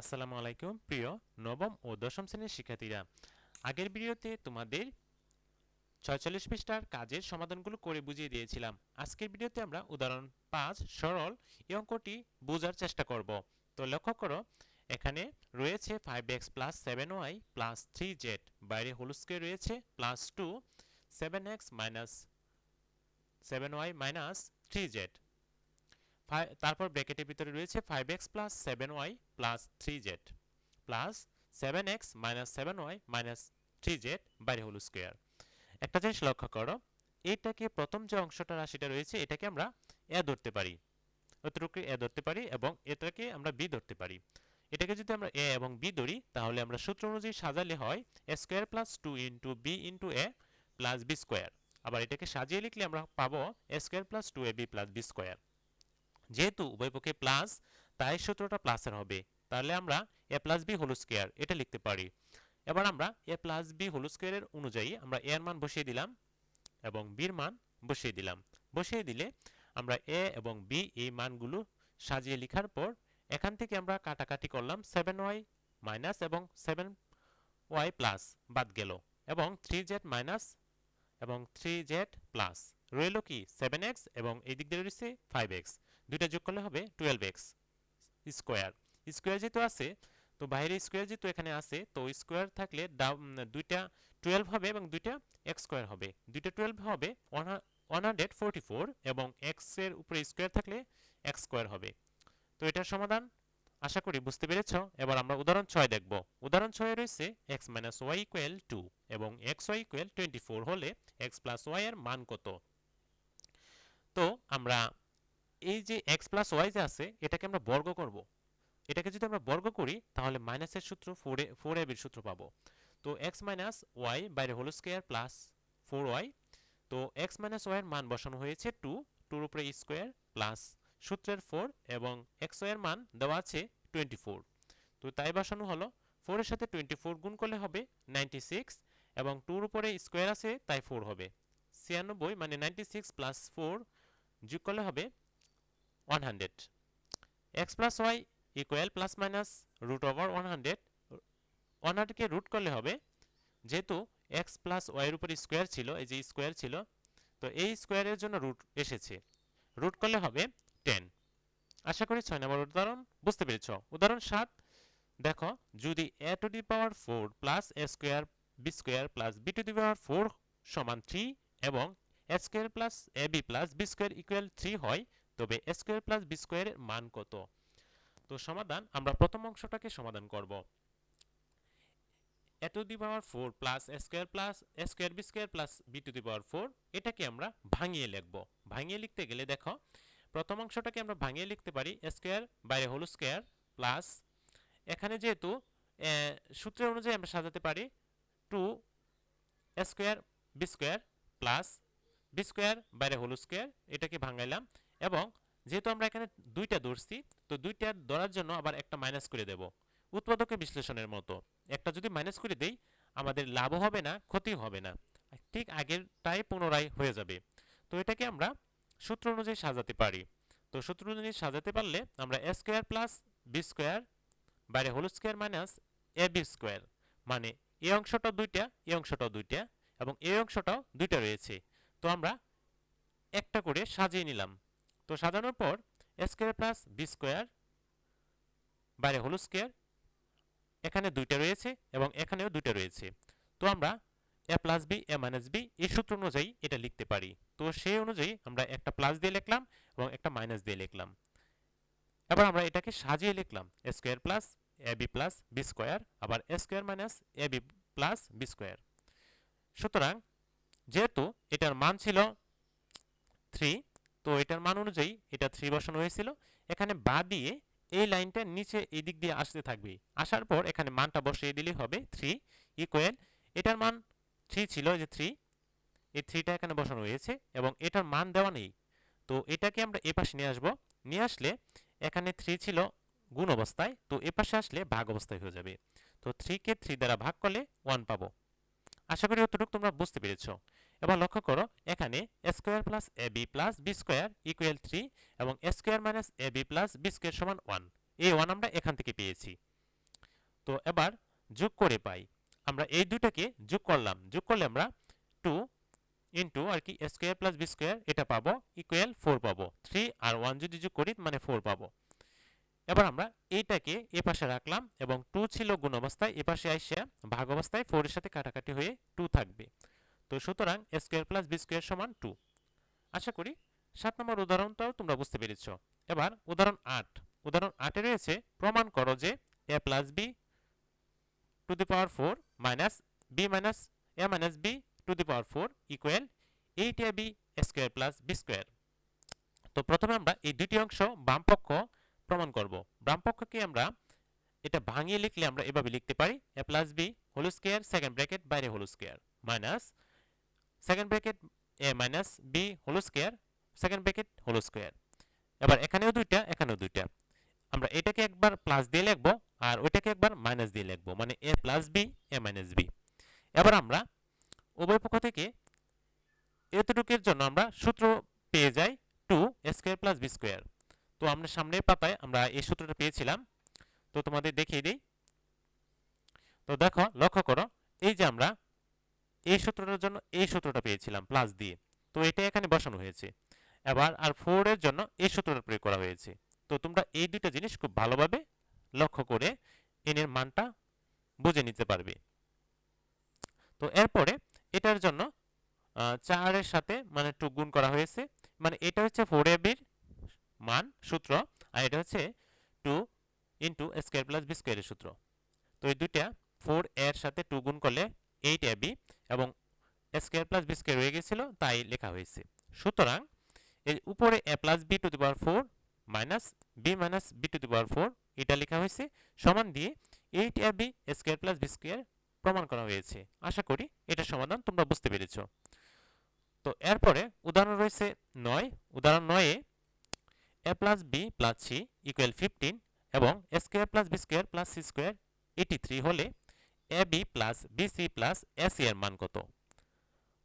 আসসালামু আলাইকুম, প্রিয় নবম ও দশম শ্রেণির শিক্ষার্থীরা। আগের ভিডিওতে তোমাদের ছয়চল্লিশ পৃষ্ঠার কাজের সমাধানগুলো করে বুঝিয়ে দিয়েছিলাম। আজকের ভিডিওতে আমরা উদাহরণ পাঁচ, সরল এই অঙ্কটি বোঝার চেষ্টা করব। তো লক্ষ্য করো, এখানে রয়েছে five X plus seven Y plus three Z বাইরে হোল স্কোয়ার রয়েছে plus two seven X minus seven Y minus three Z তারপর ব্র্যাকেটের ভিতরে রয়েছে five X plus seven Y plus three Z plus seven X minus seven Y minus three Z বাইরে হল square একটা জিনিস লক্ষ্য করো, এটাকে প্রথম যে অংশটা রাশিটা রয়েছে, এটাকে আমরা এ ধরতে পারি। অতটুকু এ ধরতে পারি এবং এটাকে আমরা বি ধরতে পারি। এটাকে যদি আমরা এ এবং বি ধরি, তাহলে আমরা সূত্র অনুযায়ী সাজালে হয় A square plus two into B into A plus B square আবার এটাকে সাজিয়ে লিখলে আমরা পাবো A square plus two A B plus B square যেহেতু উভয় পক্ষে প্লাস তাই সূত্রটা প্লাসের হবে। তাহলে আমরা A plus B whole square এটা লিখতে পারি। এবার আমরা এ প্লাস বি হোল স্কোয়ারের অনুযায়ী আমরা এ এর মান বসিয়ে দিলাম এবং বির মান বসিয়ে দিলাম। বসিয়ে দিলে আমরা এ এবং বি এই মানগুলো সাজিয়ে লেখার পর এখান থেকে আমরা কাটাকাটি করলাম সেভেন ওয়াই মাইনাস এবং সেভেন ওয়াই প্লাস বাদ গেল এবং থ্রি জেড মাইনাস এবং থ্রি জেড প্লাস রইল কি সেভেন এক্স এবং এই দিক দিয়ে রয়েছে ফাইভ এক্স দুইটা যোগ করলে হবে টুয়েলভ এক্স স্কোয়ার স্কোয়ার যেহেতু আছে, তো বাইরে স্কোয়ার যেহেতু এখানে আছে, তো স্কোয়ার থাকলে দুইটা টুয়েলভ হবে এবং দুইটা এক্স স্কোয়ার হবে। দুইটা টুয়েলভ হবে ওয়ান হান্ড্রেড ফোরটি ফোর এবং এক্সের উপরে স্কোয়ার থাকলে এক্স স্কোয়ার হবে। তো এটার সমাধান আশা করি বুঝতে পেরেছ? এবার আমরা উদাহরণ ছয় দেখব। উদাহরণ ছয়ে রয়েছে X minus Y equal two এবং X Y equal twenty four হলে এক্স প্লাস ওয়াই এর মান কত? তো আমরা এই যে এক্স প্লাস ওয়াই যে আছে, এটাকে আমরা বর্গ করব। এটাকে যদি আমরা বর্গ করি, তাহলে মাইনাসের সূত্র ফোর এ ফোর এ বির সূত্র পাবো। তো এক্স মাইনাস ওয়াই বাইরে whole square plus four Y তো এক্স মাইনাস ওয়াই এর মান বসানো হয়েছে টু টুর উপরে স্কোয়ার প্লাস সূত্রের ফোর এবং এক্স ওয়াই এর মান দেওয়া আছে টোয়েন্টি ফোর তো তাই বসানো হলো। ফোরের সাথে টোয়েন্টি ফোর গুণ করলে হবে নাইনটি সিক্স এবং টুর উপরে স্কোয়ার আছে, তাই ফোর হবে। ছিয়ানব্বই মানে নাইনটি সিক্স প্লাস ফোর যোগ করলে হবে one hundred X plus Y equal plus minus root over one hundred one হান্ড্রেডকে root করলে হবে, যেহেতু এক্স প্লাস ওয়াইয়ের উপর স্কোয়ার ছিল, এই যে স্কোয়ার ছিল, তো এই স্কোয়ারের জন্য রুট এসেছে। রুট করলে হবে টেন আশা করি ছয় নম্বর উদাহরণ বুঝতে পেরেছ। উদাহরণ সাত, দেখো, যদি A to the power four plus A square B square plus B to the power four সমান থ্রি এবং A square plus A B plus B square equal three হয় তবে এ স্কোয়ার প্লাস বি স্কোয়ারের মান কত? তো সমাধান আমরা প্রথম অংশটাকে সমাধান করব। A to the power four plus A square plus A square B square plus B to the power four এটাকে আমরা ভাঙিয়ে লিখব। ভাঙিয়ে লিখতে গেলে দেখো, প্রথম অংশটাকে আমরা ভাঙিয়ে লিখতে পারি স্কোয়ার বাইরে হোল স্কোয়ার প্লাস এখানে যেহেতু সূত্রের অনুযায়ী আমরা সাজাতে পারি two square B square plus B square বাইরে হোল স্কোয়ার এটাকে ভাঙাইলাম। এবং যেহেতু আমরা এখানে দুইটা ধরছি, তো দুইটা ধরার জন্য আবার একটা মাইনাস করে দেব। উৎপাদকের বিশ্লেষণের মতো। একটা যদি মাইনাস করে দেই, আমাদের লাভও হবে না, ক্ষতিও হবে না। ঠিক আগেরটাই পুনরায় হয়ে যাবে। তো এটাকে আমরা সূত্র অনুযায়ী সাজাতে পারি। তো সূত্র অনুযায়ী সাজাতে পারলে আমরা A square plus B square বাইরে whole square minus A B square মানে এ অংশটা দুইটা, এ অংশটাও দুইটা এবং এ অংশটাও দুইটা রয়েছে। তো আমরা একটা করে সাজিয়ে নিলাম। তো সাজানোর পর স্কোয়ার প্লাস বি স্কোয়ার বাইরে হোল স্কোয়ার এখানে দুইটা রয়েছে এবং এখানেও দুইটা রয়েছে। তো আমরা A plus B A minus B এই সূত্র অনুযায়ী এটা লিখতে পারি। তো সেই অনুযায়ী আমরা একটা প্লাস দিয়ে লিখলাম এবং একটা মাইনাস দিয়ে লিখলাম। এবার আমরা এটাকে সাজিয়ে লিখলাম। Square plus A B plus B square আবার square minus A B plus B square সুতরাং যেহেতু এটার মান ছিল থ্রি তো এটার মান অনুযায়ী এটা থ্রি বসানো হয়েছিল। এখানে বা দিয়ে এই লাইনটা নিচে এই দিক দিয়ে আসতে থাকবে। আসার পর এখানে মানটা বসিয়ে দিলেই হবে থ্রি ইকুয়াল এটার মান থ্রি ছিল যে থ্রি এই থ্রিটা এখানে বসানো হয়েছে এবং এটার মান দেওয়া নেই। তো এটাকে আমরা এ পাশে নিয়ে আসব। নিয়ে আসলে এখানে থ্রি ছিল গুণ অবস্থায়। তো এ পাশে আসলে ভাগ অবস্থায় হয়ে যাবে। তো থ্রিকে থ্রি দ্বারা ভাগ করলে ওয়ান পাবো। আশা করি অতটুকু তোমরা বুঝতে পেরেছ। এবার লক্ষ্য করো, এখানে square plus A B plus B square equal three এবং square minus A B plus B square সমান ওয়ান এই ওয়ান আমরা এখান থেকে পেয়েছি। তো এবার যোগ করে পাই। আমরা এই দুটাকে যোগ করলাম। যোগ করলে আমরা টু ইন্টু আর কি স্কোয়ার প্লাস বি স্কোয়ার এটা পাবো ইকুয়াল ফোর পাবো। থ্রি আর ওয়ান যদি যোগ করি মানে ফোর পাবো। এবার আমরা এইটাকে এ পাশে রাখলাম এবং টু ছিল গুণ অবস্থায় এ পাশে আইসে ভাগ অবস্থায় ফোরের সাথে কাটাকাটি হয়ে টু থাকবে। তো সুতরাং স্কোয়ার প্লাস বি স্কোয়ার সমান টু আশা করি সাত নম্বর উদাহরণটাও তোমরা বুঝতে পেরেছ। এবার উদাহরণ আট। উদাহরণ আটে রয়েছে, প্রমাণ করো যে A plus B to the power four minus B minus A minus B to the power four equal eight A B square plus B square তো প্রথমে আমরা এই দুটি অংশ বাম পক্ষ প্রমাণ করব। বাম পক্ষকে আমরা এটা ভাঙিয়ে লিখলে আমরা এভাবে লিখতে পারি A plus B whole square second bracket বাইরে whole square minus second bracket A minus B whole square second bracket whole square এবার এখানেও দুইটা এখানেও দুইটা। আমরা এটাকে একবার প্লাস দিয়ে লিখব আর ওইটাকে একবার মাইনাস দিয়ে লিখব। মানে A plus B A minus B এবার আমরা উভয় পক্ষ থেকে এতটুকুর জন্য আমরা সূত্র পেয়ে যাই two square plus b square তো আমরা সামনের পাতায় আমরা এই সূত্রটা পেয়েছিলাম। তো তোমাদের দেখিয়ে দিই। তো দেখো, লক্ষ্য করো, এই যে আমরা এই সূত্রটার জন্য এই সূত্রটা পেয়েছিলাম প্লাস দিয়ে তো এটা এখানে বসানো হয়েছে। এবার আর ফোর এর জন্য এই সূত্রটা প্রয়োগ করা হয়েছে। তো তোমরা এই দুইটা জিনিস খুব ভালোভাবে লক্ষ্য করে এন এর মানটা বুঝে নিতে পারবে। তো এরপরে এটার জন্য চারের সাথে মানে টু গুণ করা হয়েছে। মানে এটা হচ্ছে ফোর এ বির মান, সূত্র, আর এটা হচ্ছে two into square plus b স্কোয়ারের সূত্র। তো এই দুইটা ফোর এর সাথে টু গুণ করলে এইট এ বি এবং স্কোয়ার প্লাস বি স্কোয়ার হয়ে গেছিল, তাই লেখা হয়েছে। সুতরাং এর উপরে a plus b to the power four minus b minus b to the power four, এটা লেখা হয়েছে, সমান দিয়ে eight a b square plus b square প্রমাণ করা হয়েছে। আশা করি এটা সমাধান তোমরা বুঝতে পেরেছ। তো এরপরে উদাহরণ রয়েছে নয়। উদাহরণ নয়ে a plus b plus c equal fifteen এবং square plus b square plus c square eighty three হলে a b plus b c plus s এর মান কত?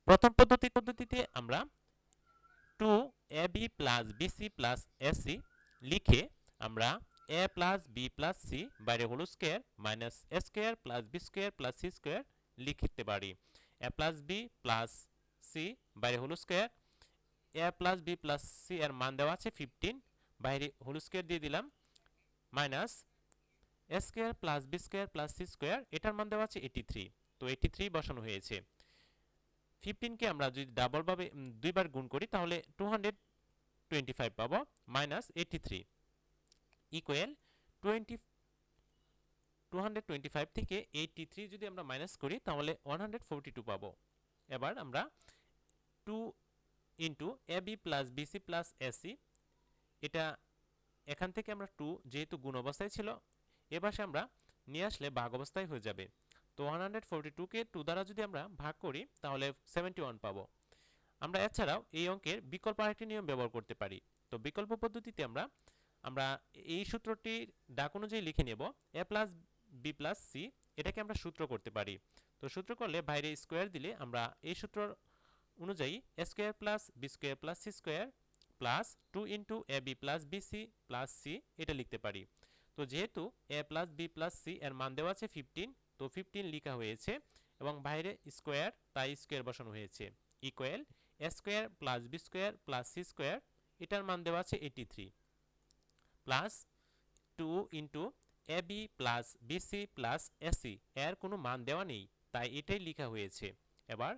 প্রথম পদ্ধতি পদ্ধতিতে আমরা two a b plus b c plus s লিখে আমরা a plus b plus c বাইরে হল square minus a square plus b square plus c square লিখতে পারি। A plus b plus c বাইরে হল square, a plus b plus c এর মান দেওয়া আছে ফিফটিন বাইরে হোল স্কোয়ার দিয়ে দিলাম minus a square plus b square plus c square, এটার মান দেওয়া আছে এইটি থ্রি তো এইটি থ্রি বসানো হয়েছে। ফিফটিনকে আমরা যদি ডাবলভাবে দুইবার গুণ করি, তাহলে টু হান্ড্রেড টোয়েন্টি ফাইভ পাবো minus eighty three equal twenty two hundred twenty five থেকে এইটটি থ্রি যদি আমরা মাইনাস করি, তাহলে ওয়ান হান্ড্রেড ফোরটি টু পাবো। এবার আমরা two into a b plus b c plus a c এটা এখান থেকে আমরা টু যেহেতু গুণ অবস্থায় ছিল এ পাশে আমরা নিয়ে আসলে ভাগ অবস্থায় হয়ে যাবে। তো ওয়ান হান্ড্রেড ফোরটি টুকে টু দ্বারা যদি আমরা ভাগ করি, তাহলে সেভেন্টি ওয়ান পাবো। আমরা এছাড়াও এই অঙ্কের বিকল্প আরেকটি নিয়ম ব্যবহার করতে পারি। তো বিকল্প পদ্ধতিতে আমরা আমরা এই সূত্রটি ডাক অনুযায়ী লিখে নেব a plus b plus c এটাকে আমরা সূত্র করতে পারি। তো সূত্র করলে বাইরে স্কোয়ার দিলে আমরা এই সূত্র অনুযায়ী a square plus b square plus c square plus two into a b plus b c plus c এটা লিখতে পারি। তো যেহেতু a plus b plus c এর মান দেওয়া আছে ফিফটিন তো ফিফটিন লেখা হয়েছে এবং বাইরে স্কোয়ার তাই স্কোয়ার বসানো হয়েছে। Equal a square plus b square plus c square এটার মান দেওয়া আছে eighty three plus two into a b plus b c plus a c এর কোনো মান দেওয়া নেই, তাই এটাই লেখা হয়েছে। এবার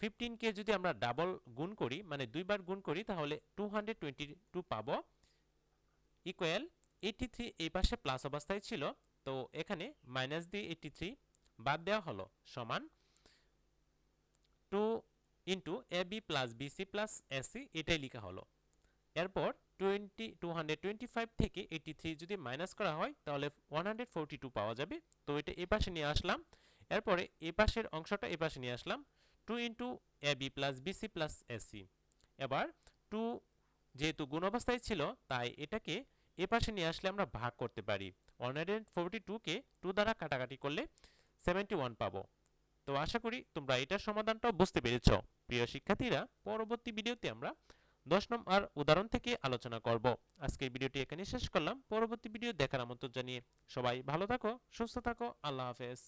ফিফটিনকে যদি আমরা ডাবল গুণ করি মানে দুইবার গুণ করি, তাহলে টু হান্ড্রেড টোয়েন্টি টু পাবো। ইকুয়াল এইটি থ্রি এই পাশে প্লাস অবস্থায় ছিল, তো এখানে মাইনাস দিয়ে এইটি থ্রি বাদ দেওয়া হলো, সমান two into a b plus b c plus a c এটাই লেখা হলো। এরপর twenty two hundred twenty five থেকে এইটি থ্রি যদি মাইনাস করা হয়, তাহলে ওয়ান হান্ড্রেড ফোরটি টু পাওয়া যাবে। তো এটা এ পাশে নিয়ে আসলাম। এরপরে এ পাশের অংশটা এ পাশে নিয়ে আসলাম two into a b plus b c plus a c এবার টু যেহেতু গুণ অবস্থায় ছিল, তাই এটাকে এ পাশে নিয়ে আসলে আমরা ভাগ করতে পারি। ওয়ান হান্ড্রেড ফোরটি টুকে টু দ্বারা কাটাকাটি করলে সেভেন্টি ওয়ান পাবো। তো আশা করি তোমরা এটার সমাধানটাও বুঝতে পেরেছ। প্রিয় শিক্ষার্থীরা, পরবর্তী ভিডিওতে আমরা দশ নম্বর উদাহরণ থেকে আলোচনা করব। আজকের ভিডিওটি এখানে শেষ করলাম। পরবর্তী ভিডিও দেখার আমন্ত্রণ জানিয়ে সবাই ভালো থাকো, সুস্থ থাকো। আল্লাহ হাফেজ।